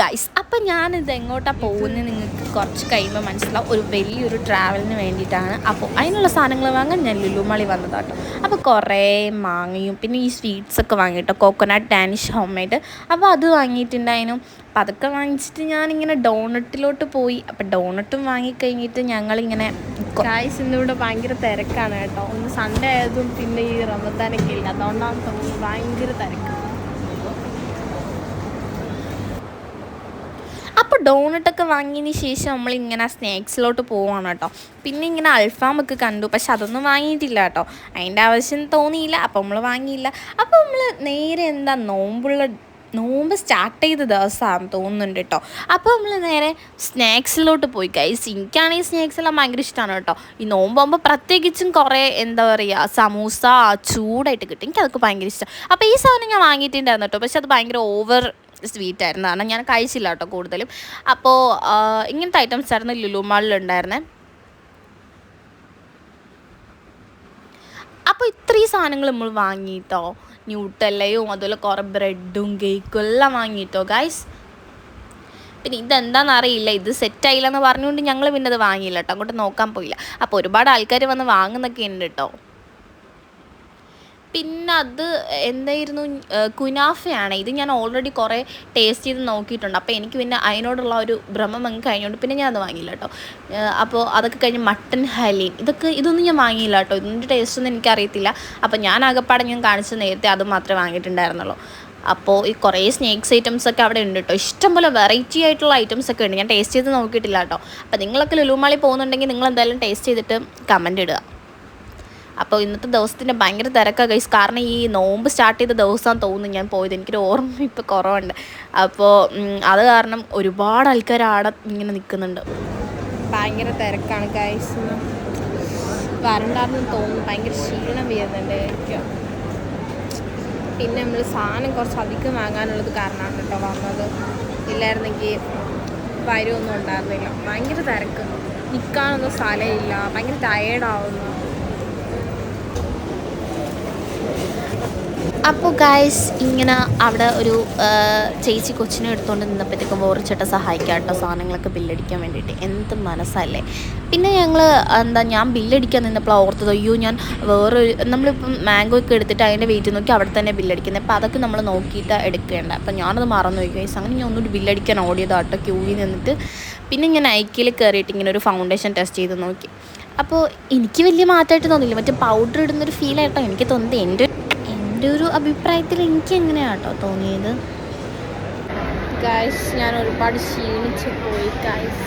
Guys അപ്പം ഞാനിത് എങ്ങോട്ടാണ് പോകുന്നത് നിങ്ങൾക്ക് കുറച്ച് കഴിയുമ്പോൾ മനസ്സിലാവും. ഒരു വലിയൊരു ട്രാവലിന് വേണ്ടിയിട്ടാണ്. അപ്പോൾ അതിനുള്ള സാധനങ്ങൾ വാങ്ങാൻ ഞാൻ ലുലുമളി വന്നതാട്ടോ. അപ്പോൾ കുറേ മാങ്ങയും പിന്നെ ഈ സ്വീറ്റ്സ് ഒക്കെ വാങ്ങിയിട്ടോ. കോക്കോനട്ട് ഡാനിഷ് ഹോം മെയ്ഡ് അപ്പോൾ അത് വാങ്ങിയിട്ടുണ്ടായിരുന്നു. അപ്പം അതൊക്കെ വാങ്ങിച്ചിട്ട് ഞാനിങ്ങനെ ഡോണട്ടിലോട്ട് പോയി. അപ്പം ഡോണട്ടും വാങ്ങിക്കഴിഞ്ഞിട്ട് ഞങ്ങളിങ്ങനെ ഗായ്സ് ഇന്നിവിടെ ഭയങ്കര തിരക്കാണ് കേട്ടോ. ഒന്ന് സൺഡേ ആയതും പിന്നെ ഈ റമദാനൊക്കെ ഇല്ല. അതുകൊണ്ടാണ് തോന്നുന്നത് ഭയങ്കര തിരക്ക് അപ്പോൾ ഡോണട്ടൊക്കെ വാങ്ങിയതിന് ശേഷം നമ്മൾ ഇങ്ങനെ സ്നാക്സിലോട്ട് പോവാണ് കേട്ടോ. പിന്നെ ഇങ്ങനെ അൽഫാമൊക്കെ കണ്ടു. പക്ഷെ അതൊന്നും വാങ്ങിയിട്ടില്ല കേട്ടോ. അതിന്റെ ആവശ്യം തോന്നിയില്ല. അപ്പോൾ നമ്മൾ വാങ്ങിയില്ല. അപ്പോൾ നമ്മൾ നേരെ എന്താ നോമ്പുള്ള നോമ്പ് സ്റ്റാർട്ട് ചെയ്ത ദിവസമാണ് തോന്നുന്നുണ്ട് കേട്ടോ. അപ്പോൾ നമ്മൾ നേരെ സ്നാക്സിലോട്ട് പോയി. കൈസ് എനിക്കാണെങ്കിൽ സ്നാക്സ് എല്ലാം ഭയങ്കര ഇഷ്ടമാണ് കേട്ടോ. ഈ നോമ്പാകുമ്പോൾ പ്രത്യേകിച്ചും കുറേ എന്താ പറയുക സമൂസ ചൂടായിട്ട് കിട്ടും. എനിക്കതൊക്കെ ഭയങ്കര ഇഷ്ടം. അപ്പോൾ ഈ സാധനം ഞാൻ വാങ്ങിയിട്ടുണ്ടായിരുന്നു കേട്ടോ. പക്ഷെ അത് ഭയങ്കര ഓവർ സ്വീറ്റ് ആയിരുന്നു കാരണം ഞാൻ കഴിച്ചില്ല കേട്ടോ കൂടുതലും. അപ്പോൾ ഇങ്ങനത്തെ ഐറ്റംസ് ആയിരുന്നു ലുലു മാളിലുണ്ടായിരുന്നേ. അപ്പോൾ ഇത്രയും സാധനങ്ങൾ നമ്മൾ വാങ്ങിയിട്ടോ ന്യൂട്ടല്ലയും അതുപോലെ കുറേ ബ്രെഡും കേക്കും എല്ലാം വാങ്ങിയിട്ടോ ഗൈസ് പിന്നെ ഇതെന്താണെന്ന് അറിയില്ല. ഇത് സെറ്റ് ആയില്ല എന്ന് പറഞ്ഞുകൊണ്ട് ഞങ്ങൾ പിന്നെ അത് വാങ്ങിയില്ല കേട്ടോ. അങ്ങോട്ട് നോക്കാൻ പോയില്ല. അപ്പോൾ ഒരുപാട് ആൾക്കാർ വന്ന് വാങ്ങുന്നൊക്കെ ഉണ്ട് കേട്ടോ. പിന്നെ അത് എന്തായിരുന്നു കുനാഫയാണ്. ഇത് ഞാൻ ഓൾറെഡി കുറേ ടേസ്റ്റ് ചെയ്ത് നോക്കിയിട്ടുണ്ട്. അപ്പോൾ എനിക്ക് പിന്നെ അതിനോടുള്ള ഒരു ഭ്രമം അങ്ങ് കഴിഞ്ഞുകൊണ്ട് പിന്നെ ഞാൻ അത് വാങ്ങിയില്ല കേട്ടോ അപ്പോൾ അതൊക്കെ കഴിഞ്ഞ് മട്ടൻ ഹലീം ഇതൊക്കെ ഇതൊന്നും ഞാൻ വാങ്ങിയില്ല കേട്ടോ ഇതിന്റെ ടേസ്റ്റ് ഒന്നും എനിക്കറിയത്തില്ല അപ്പോൾ ഞാൻ ആകെപ്പാടെ ഞാൻ കാണിച്ച നേരത്തെ അത് മാത്രമേ വാങ്ങിയിട്ടുണ്ടായിരുന്നുള്ളൂ. അപ്പോൾ ഈ കുറേ സ്നേക്സ് ഐറ്റംസ് ഒക്കെ അവിടെ ഉണ്ട് കേട്ടോ ഇഷ്ടംപോലെ വെറൈറ്റി ആയിട്ടുള്ള ഐറ്റംസ് ഒക്കെ ഉണ്ട്. ഞാൻ ടേസ്റ്റ് ചെയ്ത് നോക്കിയിട്ടില്ല കേട്ടോ അപ്പോൾ നിങ്ങളൊക്കെ ലുലുമാളി പോകുന്നുണ്ടെങ്കിൽ നിങ്ങൾ എന്തായാലും ടേസ്റ്റ് ചെയ്തിട്ട് കമന്റ് ഇടുക. അപ്പോൾ ഇന്നത്തെ ദിവസത്തിന്റെ ഭയങ്കര തിരക്കാണ് ഗൈസ് കാരണം ഈ നോമ്പ് സ്റ്റാർട്ട് ചെയ്ത ദിവസമാണെന്ന് തോന്നുന്നു ഞാൻ പോയത്. എനിക്കൊരു ഓർമ്മ ഇപ്പോൾ കുറവുണ്ട്. അപ്പോൾ അത് കാരണം ഒരുപാട് ആൾക്കാർ ആടെ ഇങ്ങനെ നിൽക്കുന്നുണ്ട് ഭയങ്കര തിരക്കാണ് ഗൈസ് വരണ്ടാന്ന് തോന്നുന്നു. ഭയങ്കര ക്ഷീണം വരുന്നുണ്ട് പിന്നെ നമ്മൾ സാധനം കുറച്ച് അധികം വാങ്ങാനുള്ളത് കാരണമാണ് കേട്ടോ വന്നത്. ഇല്ലായിരുന്നെങ്കിൽ വരുമൊന്നും ഉണ്ടായിരുന്നില്ല. ഭയങ്കര തിരക്ക്. നിൽക്കാനൊന്നും സ്ഥലമില്ല. ഭയങ്കര ടയേർഡാവുന്നു അപ്പോൾ ഗായ്സ് ഇങ്ങനെ അവിടെ ഒരു ചേച്ചി കൊച്ചിനെ എടുത്തുകൊണ്ട് നിന്നപ്പോഴത്തേക്കും ഓർച്ചിട്ട് സഹായിക്കാം കേട്ടോ സാധനങ്ങളൊക്കെ ബില്ലടിക്കാൻ വേണ്ടിയിട്ട്. എന്ത് മനസ്സല്ലേ. പിന്നെ ഞങ്ങൾ എന്താ ഞാൻ ബില്ലടിക്കാൻ നിന്നപ്പോൾ ഓർത്തത് അയ്യോ ഞാൻ വേറൊരു നമ്മളിപ്പം മാംഗോ ഒക്കെ എടുത്തിട്ട് അതിന്റെ വെയിറ്റ് നോക്കി അവിടെ തന്നെ ബില്ലടിക്കുന്നത് അപ്പോൾ അതൊക്കെ നമ്മൾ നോക്കിയിട്ട് എടുക്കേണ്ട. അപ്പം ഞാനത് മറന്നു പോയി. ഗൈസ് അങ്ങനെ ഞാൻ ഒന്നുകൂടി ബില്ലടിക്കാൻ ഓടിയതാട്ടോ ക്യൂവിൽ നിന്നിട്ട്. പിന്നെ ഞാൻ ഐക്കിയിൽ കയറിയിട്ട് ഇങ്ങനെ ഒരു ഫൗണ്ടേഷൻ ടെസ്റ്റ് ചെയ്ത് നോക്കി. അപ്പോൾ എനിക്ക് വലിയ മാറ്റമായിട്ട് തോന്നില്ല മറ്റേ പൗഡർ ഇടുന്നൊരു ഫീൽ ആയിട്ടോ എനിക്ക് തോന്നുന്നത് എന്റെ എന്റെ ഒരു അഭിപ്രായത്തിൽ എനിക്ക് എങ്ങനെയാണ് കേട്ടോ തോന്നിയത്? ഗായ്സ് ഞാൻ ഒരുപാട് ക്ഷീണിച്ച് പോയി ഗായ്സ്